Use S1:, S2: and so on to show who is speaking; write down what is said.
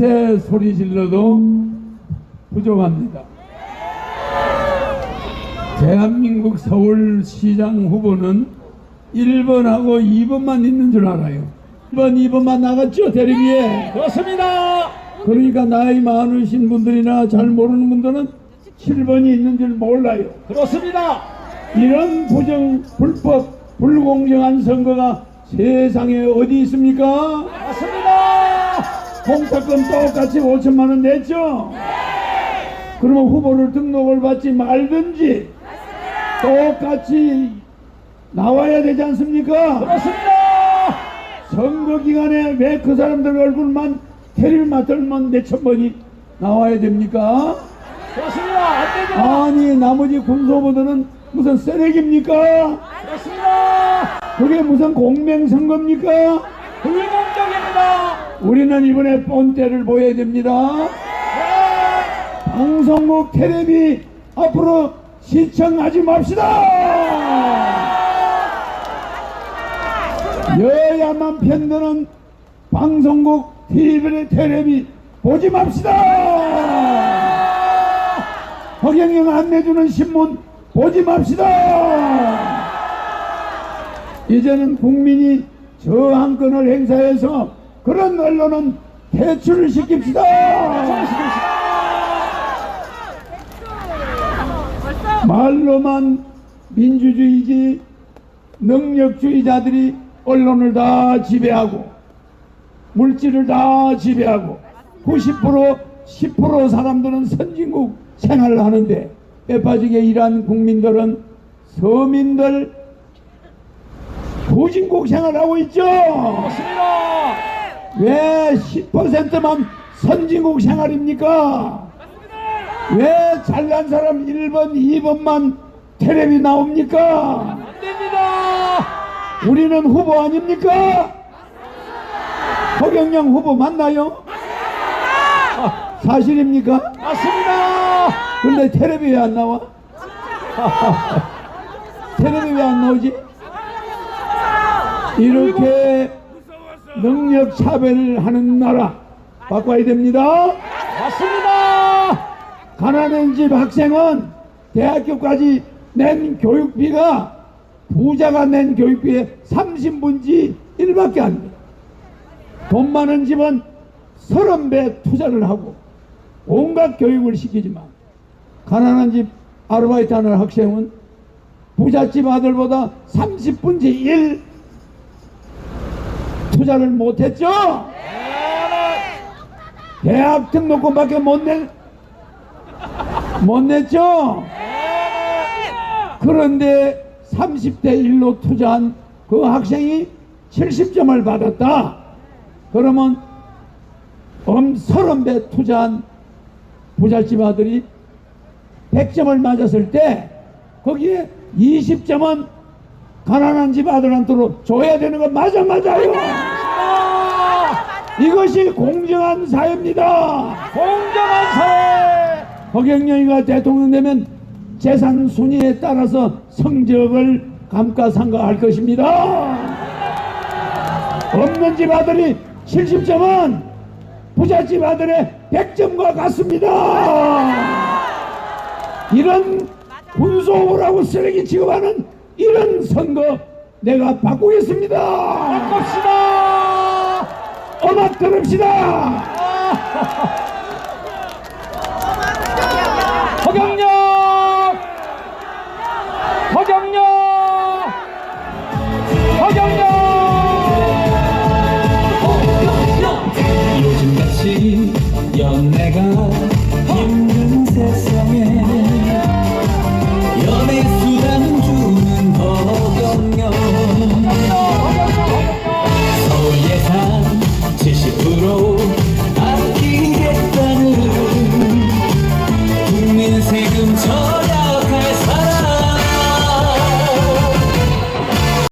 S1: 밤새 소리 질러도 부족합니다. 대한민국 서울시장 후보는 1번하고 2번만 있는 줄 알아요. 1번, 2번만 나갔죠, 대리비에.
S2: 그렇습니다.
S1: 그러니까 나이 많으신 분들이나 잘 모르는 분들은 7번이 있는 줄 몰라요.
S2: 그렇습니다.
S1: 이런 부정, 불법, 불공정한 선거가 세상에 어디 있습니까?
S2: 맞습니다.
S1: 공탁금 똑같이 5천만 원 냈죠? 그러면 후보를 등록을 받지 말든지 똑같이 나와야 되지 않습니까?
S2: 그렇습니다.
S1: 선거 기간에 왜 그 사람들 얼굴만 테레비 맡들면 몇천 번이 나와야 됩니까?
S2: 그렇습니다. 안 되죠.
S1: 아니 나머지 군소부들은 무슨 쓰레기입니까?
S2: 그렇습니다.
S1: 그게 무슨 공명선거입니까?
S2: 불공정입니다.
S1: 우리는 이번에 본때를 보여야 됩니다.
S2: 네.
S1: 방송국 텔레비 앞으로 시청하지 맙시다. 여야만 편드는 방송국 TV 텔레비 보지 맙시다. 허경영 안 내주는 신문 보지 맙시다. 이제는 국민이 저항권을 행사해서 그런 언론은 퇴출을 시킵시다. 말로만 민주주의지 능력주의자들이 언론을 다 지배하고 물질을 다 지배하고 90% 10% 사람들은 선진국 생활을 하는데 빼빠지게 일한 국민들은 서민들 후진국 생활하고 있죠.
S2: 그렇습니다.
S1: 왜 10%만 선진국 생활입니까? 왜 잘난 사람 1번, 2번만 텔레비 나옵니까?
S2: 안 됩니다.
S1: 우리는 후보 아닙니까? 허경영 후보 맞나요? 아, 사실입니까?
S2: 맞습니다.
S1: 근데 텔레비 왜 안 나와? 텔레비 왜 안 나오지? 이렇게 능력 차별을 하는 나라 바꿔야 됩니다.
S2: 맞습니다.
S1: 가난한 집 학생은 대학교까지 낸 교육비가 부자가 낸 교육비의 30분지 1밖에 안 돼요. 돈 많은 집은 30배 투자를 하고 온갖 교육을 시키지만 가난한 집 아르바이트 하는 학생은 부잣집 아들보다 30분지 1 투자를 못했죠? 대학 등록금밖에 못 낼, 못 냈죠? 그런데 30대 1로 투자한 그 학생이 70점을 받았다. 그러면 엄 30배 투자한 부잣집 아들이 100점을 맞았을 때 거기에 20점은 가난한 집 아들한테로 줘야 되는 거 맞아 맞아요. 이것이 공정한 사회입니다.
S2: 공정한 사회.
S1: 허경영이가 대통령 되면 재산 순위에 따라서 성적을 감가상각할 것입니다. 없는 집 아들이 70점은 부잣집 아들의 100점과 같습니다. 이런 군소라고 쓰레기 취급하는 이런 선거 내가 바꾸겠습니다.
S2: 바꿉시다.
S1: 음악 들읍시다.